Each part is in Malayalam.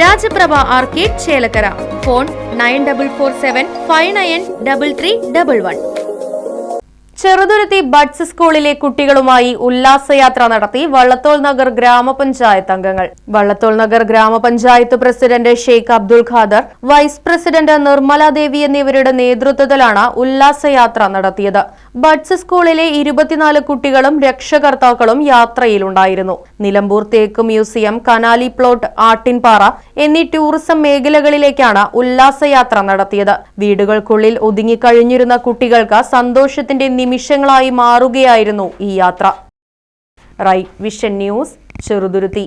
Rajaprabha arcade Chelakkara. Phone nine double four seven five nine double three double one. Cheruthuruthy buds സ്കൂളിലെ കുട്ടികളുമായി ഉല്ലാസയാത്ര നടത്തി വള്ളത്തോൾ നഗർ ഗ്രാമപഞ്ചായത്ത് അംഗങ്ങൾ. വള്ളത്തോൾ നഗർ ഗ്രാമപഞ്ചായത്ത് president Sheikh Abdul Khader vice president Nirmala Devi എന്നിവരുടെ നേതൃത്വത്തിലാണ് ഉല്ലാസയാത്ര നടത്തിയത്. ബഡ്സ് സ്കൂളിലെ ഇരുപത്തിനാല് കുട്ടികളും രക്ഷകർത്താക്കളും യാത്രയിലുണ്ടായിരുന്നു. നിലമ്പൂർ തേക്ക് മ്യൂസിയം കനാലി പ്ലോട്ട് ആട്ടിൻപാറ എന്നീ ടൂറിസം മേഖലകളിലേക്കാണ് ഉല്ലാസയാത്ര നടത്തിയത്. വീടുകൾക്കുള്ളിൽ ഒതുങ്ങിക്കഴിഞ്ഞിരുന്ന കുട്ടികൾക്ക് സന്തോഷത്തിന്റെ നിമിഷങ്ങളായി മാറുകയായിരുന്നു ഈ യാത്ര. Right vision news Cheruthuruthy.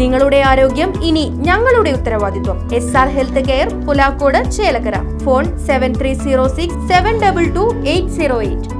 നിങ്ങളുടെ ആരോഗ്യം ഇനി ഞങ്ങളുടെ ഉത്തരവാദിത്വം. S R health care Pulakode Chelakkara. Phone seven three zero six seven double two eight zero eight